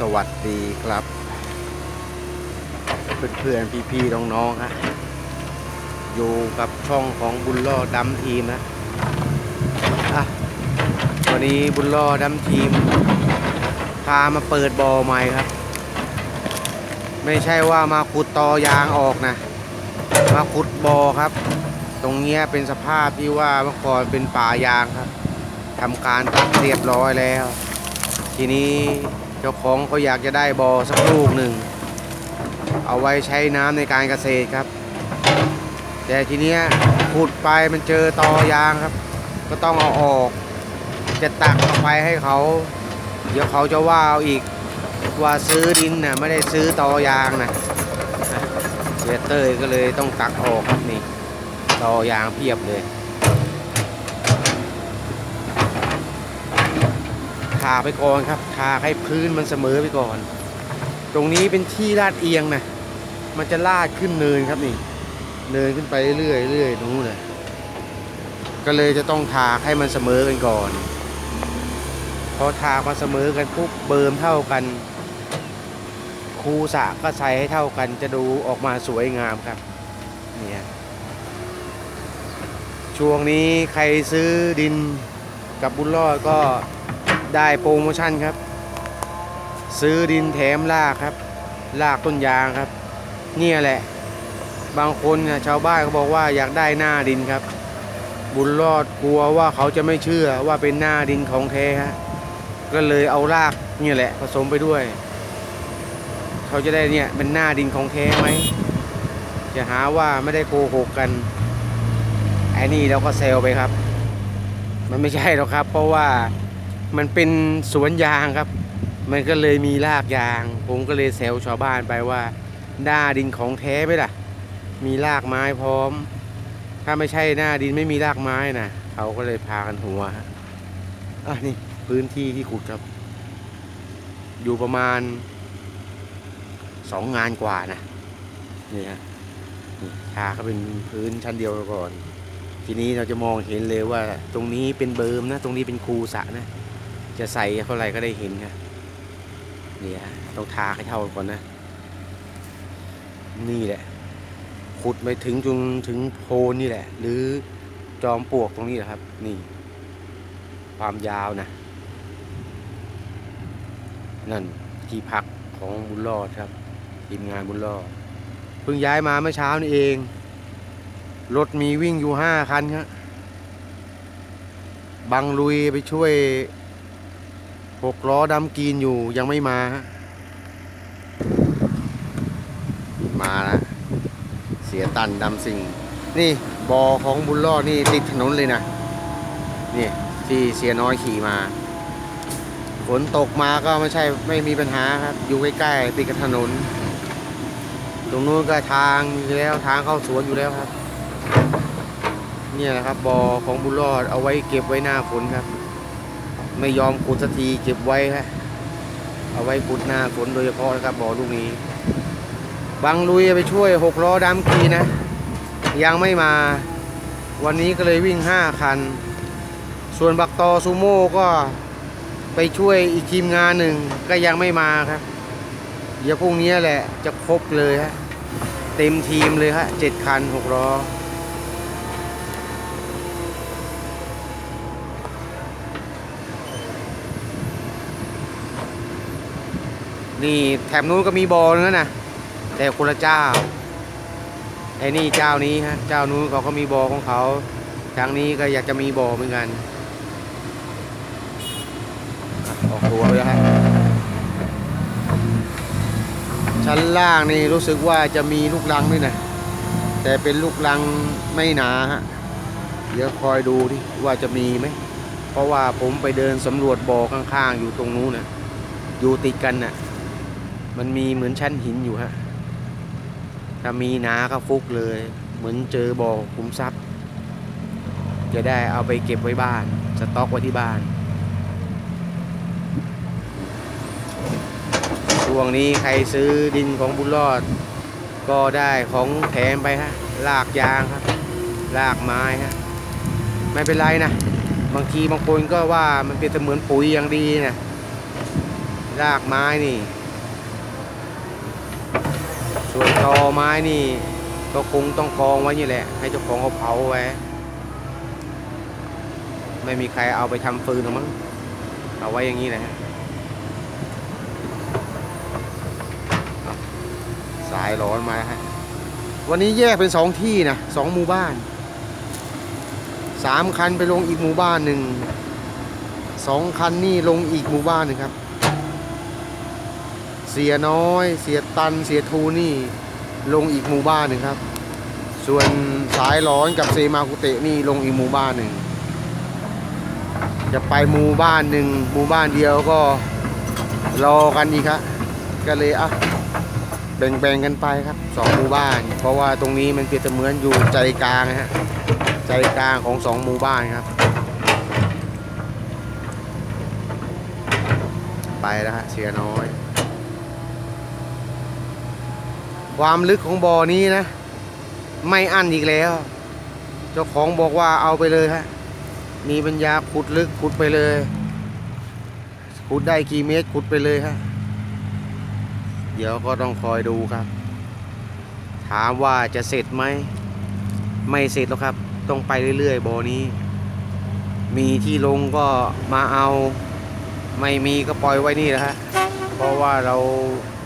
สวัสดีครับ เพื่อนๆพี่ๆน้องๆฮะอยู่กับช่องของบุญล่อดำทีมนะอะวันนี้บุญล่อดำทีม พามาเปิดบอใหม่ครับ ไม่ใช่ว่ามาขุดตอยางออกนะ มาขุดบอครับ ตรงเนี้ยเป็นสภาพที่ว่าเมื่อก่อนเป็นป่ายางครับทำการตัดเรียบร้อยแล้ว ทีนี้ เจ้าของเขาอยากจะได้บอสักลูกหนึ่ง เอาไว้ใช้น้ำในการเกษตรครับ แต่ทีเนี้ยขุดไปมันเจอตอยางครับ ก็ต้องเอาออก จะตักเอาไปให้เขา เดี๋ยวเขาจะว่าเอาอีกว่าซื้อดินน่ะไม่ได้ซื้อตอยางนะเสียเตยก็เลยต้องตักออกครับนี่ตอยางเพียบเลยทาไปก่อนครับ ทาให้พื้นมันเสมอไปก่อน ตรงนี้เป็นที่ลาดเอียงนะมันจะลาดขึ้นเนินครับนี่ เนินขึ้นไปเรื่อยๆเรื่อยตรงนู้นเลยก็เลยจะต้องทาให้มันเสมอกันก่อน พอทามาเสมอกันปุ๊บเบิร์มเท่ากัน คูสระก็ใส่ให้เท่ากัน จะดูออกมาสวยงามครับเนี่ยช่วงนี้ใครซื้อดินกับบุญรอดก็ได้โปรโมชั่นครับ ซื้อดินแถมลากครับลากต้นยางครับ เนี่ยแหละ บางคนน่ะชาวบ้านเขาบอกว่าอยากได้หน้าดินครับ บุญรอดกลัวว่าเขาจะไม่เชื่อว่าเป็นหน้าดินของแท้ฮะก็เลยเอารากเนี่ยแหละผสมไปด้วย เขาจะได้เนี่ยเป็นหน้าดินของแท้ไหมจะหาว่าไม่ได้โกหกกันไอ้นี่เราก็เซลไปครับ มันไม่ใช่หรอกครับ เพราะว่ามันเป็นสวนยางครับ มันก็เลยมีรากยาง ผมก็เลยเซลชาวบ้านไปว่าหน้าดินของแท้ไหมล่ะ มีรากไม้พร้อม ถ้าไม่ใช่หน้าดินไม่มีรากไม้นะเขาก็เลยพากันหัวอะนี่พื้นที่ที่ขุดครับ อยู่ประมาณสองงานกว่านะนี่ฮะนี่ทาก็เป็นพื้นชั้นเดียวก่อน ทีนี้เราจะมองเห็นเลยว่า ตรงนี้เป็นเบิร์มนะ ตรงนี้เป็นคูสะนะ จะใส่เท่าไหร่ก็ได้เห็นครับ นี่ฮะต้องทาให้เท่าก่อนนะ นี่แหละ ขุดไปถึงจนถึงโพนนี่แหละ หรือจอมปลวกตรงนี้แหละครับ นี่ ความยาวนะ นั่นที่พักของบุญรอดครับทีมงานบุญรอดเพิ่งย้ายมาเมื่อเช้านี่เอง รถมีวิ่งอยู่ห้าคันครับบังลุยไปช่วย หกล้อดำกรีนอยู่ยังไม่มาฮะมาแล้วเสียตันดำสิงนี่บอของบุญรอดนี่ติดถนนเลยนะนี่ที่เสียน้อยขี่มา ฝนตกมาก็ไม่ใช่ไม่มีปัญหาครับ อยู่ใกล้ๆติดกับถนน ตรงนู้นก็ทางอยู่แล้วทางเข้าสวนอยู่แล้วครับ เนี่ยแหละครับบอของบุญรอดเอาไว้เก็บไว้หน้าฝนครับ ไม่ยอมขุดสักทีเก็บไว้ฮะเอาไว้ขุดหน้าฝนโดยเฉพาะนะครับบ่อลูกนี้บางลุยไปช่วยหกล้อดำกีนะ ยังไม่มา วันนี้ก็เลยวิ่งห้าคัน ส่วนบักตอซูโม่ก็ไปช่วยอีกทีมงานหนึ่งก็ยังไม่มาครับ เดี๋ยวพรุ่งนี้แหละจะครบเลยฮะ เต็มทีมเลยฮะเจ็ดคันหกล้อ นี่แถบนู้นก็มีบอลนั่นนะแต่คนละเจ้าไอ้นี่เจ้านี้ฮะเจ้านู้นเขาก็มีบอของเขาทางนี้ก็อยากจะมีบอเหมือนกันออกตัวไปแล้วฮะชั้นล่างนี่รู้สึกว่าจะมีลูกลังด้วยนะแต่เป็นลูกลังไม่หนาฮะเดี๋ยวคอยดูที่ว่าจะมีไหมเพราะว่าผมไปเดินสำรวจบ่อข้างๆ อยู่ตรงนู้นนะอยู่ติดกันน่ะ มันมีเหมือนชั้นหินอยู่ฮะ ถ้ามีนาก็ฟุกเลย เหมือนเจอบ่อขุมทรัพย์ จะได้เอาไปเก็บไว้บ้าน สต็อกไว้ที่บ้าน ช่วงนี้ใครซื้อดินของบุญรอด ก็ได้ของแถมไปฮะ ลากยางครับ ลากไม้ฮะ ไม่เป็นไรนะ บางทีบางคนก็ว่ามันเป็นเสมือนปุ๋ยอย่างดีนะ รากไม้นี่ ส่วนตอไม้นี่ ก็คงต้องกองไว้นี่แหละ ให้เจ้าของเขาเผาไว้ ไม่มีใครเอาไปทำฟืนหรอกมั้งเอาไว้อย่างนี้แหละสายร้อนมาฮะวันนี้แยกเป็นสองที่นะสองหมู่บ้านสามคันไปลงอีกหมู่บ้านหนึ่งสองคันนี่ลงอีกหมู่บ้านหนึ่งครับ สียน้อย เสียตัน เสียทูนี่ ลงอีกหมู่บ้านหนึ่งครับ ส่วนสายร้อนกับเซมากุเตะนี่ลงอีกหมู่บ้านหนึ่ง จะไปหมู่บ้านหนึ่งหมู่บ้านเดียวก็รอกันอีกครับก็เลยอะแบ่งๆกันไปครับสองหมู่บ้าน เพราะว่าตรงนี้มันเปรียบเสมือนอยู่ใจกลางฮะใจกลางของสองหมู่บ้านครับ ไปแล้วฮะเสียน้อย ความลึกของบ่อนี้นะ ไม่อั้นอีกแล้ว เจ้าของบอกว่าเอาไปเลยฮะมีปัญญาขุดลึกขุดไปเลย ขุดได้กี่เมตรขุดไปเลยฮะเดี๋ยวก็ต้องคอยดูครับ ถามว่าจะเสร็จไหม ไม่เสร็จหรอกครับ ต้องไปเรื่อยๆบ่อนี้ มีที่ลงก็มาเอา ไม่มีก็ปล่อยไว้นี่แหละฮะเพราะว่าเรา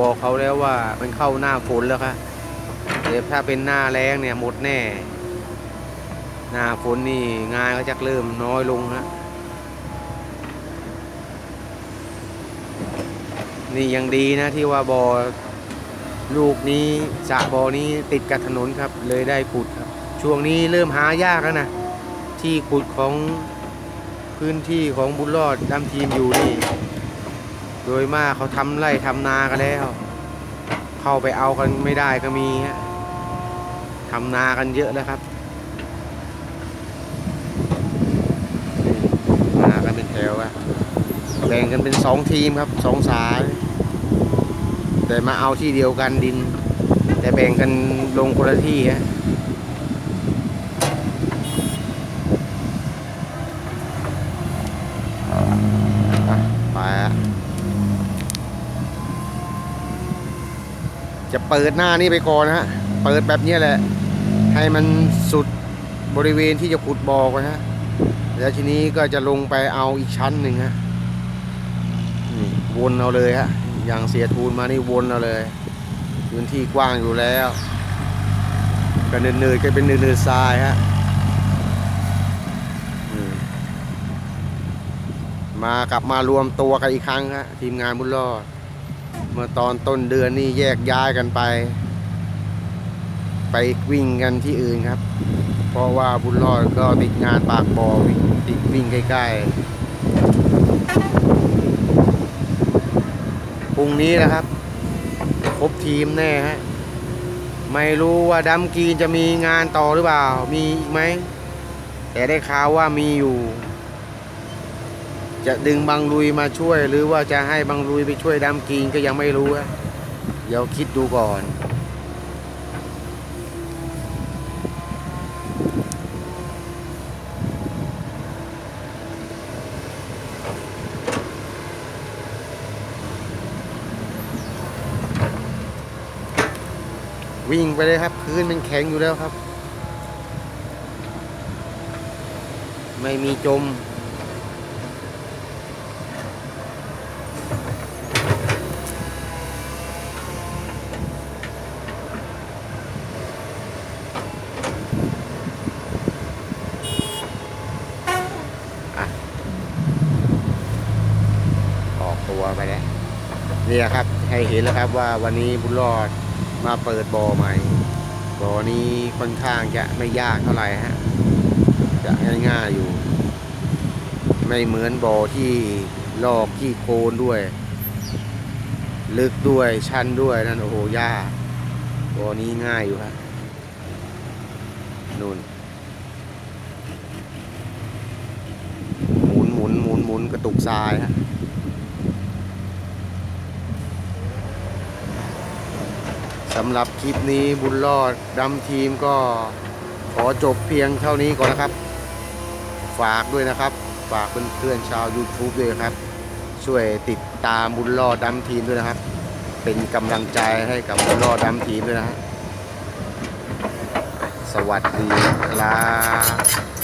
บอกเขาแล้วว่ามันเข้าหน้าฝนแล้วครับเดี๋ยวถ้าเป็นหน้าแรงเนี่ยหมดแน่ หน้าฝนนี่งานก็จะเริ่มน้อยลงฮะนี่ยังดีนะที่ว่าบอ่อลูกนี้สระบอ่อนี้ติดกับถนนครับ เลยได้ขุดครับ ช่วงนี้เริ่มหายากแล้วนะที่ขุดของพื้นที่ของบุญรอดดำทีมอยู่นี่ โดยมากเขาทำไร่ทำนากันแล้ว เข้าไปเอากันไม่ได้ก็มีทำนากันเยอะแล้วครับมากันเป็นแถวอะแบ่งกันเป็นสองทีมครับสองสายแต่มาเอาที่เดียวกันดิน แต่แบ่งกันลงคนละที่ฮะไปอะ จะเปิดหน้านี่ไปก่อนนะฮะ เปิดแบบนี้แหละ ให้มันสุดบริเวณที่จะขุดบ่อก่อนฮะ แล้วทีนี้ก็จะลงไปเอาอีกชั้นหนึ่งฮะวนเอาเลยฮะ อย่างเสียทูนมานี่วนเอาเลย พื้นที่กว้างอยู่แล้วก็เนินๆก็เป็นเนินๆทรายฮะมมากลับมารวมตัวกันอีกครั้งฮะทีมงานบุญรอด เมื่อตอนต้นเดือนนี่แยกย้ายกันไป ไปวิ่งกันที่อื่นครับ เพราะว่าบุญรอดก็ติดงานปากบอวิ่งติดวิ่งใกล้ๆพรุ่งนี้นะครับ ครบทีมแน่ฮะไม่รู้ว่าดัมกรีนจะมีงานต่อหรือเปล่า มีอีกไหม แต่ได้ข่าวว่ามีอยู่ จะดึงบังลุยมาช่วย หรือว่าจะให้บังลุยไปช่วยดัมกรีนก็ยังไม่รู้ฮะเดี๋ยวคิดดูก่อนวิ่งไปเลยครับพื้นมันแข็งอยู่แล้วครับ ไม่มีจม ตัวไปแล้วนี่ครับให้เห็นแล้วครับว่าวันนี้บุญรอดมาเปิดบ่อใหม่บ่อนี้ค่อนข้างจะไม่ยากเท่าไหร่ฮะจะง่ายๆอยู่ ไม่เหมือนบ่อที่ลอกที่โคลนด้วย ลึกด้วยชันด้วยนั่นโอ้โหยากบ่อนี้ง่ายอยู่ครับนู่นหมุนหมุนหมุนหมุนกระตุกทรายฮะ สำหรับคลิปนี้บุญรอดดำทีมก็ขอจบเพียงเท่านี้ก่อนนะครับ ฝากด้วยนะครับ ฝากเพื่อนๆชาว YouTube ด้วยครับ ช่วยติดตามบุญรอดดำทีมด้วยนะครับ เป็นกำลังใจให้กับบุญรอดดำทีมด้วยนะฮะสวัสดีครับ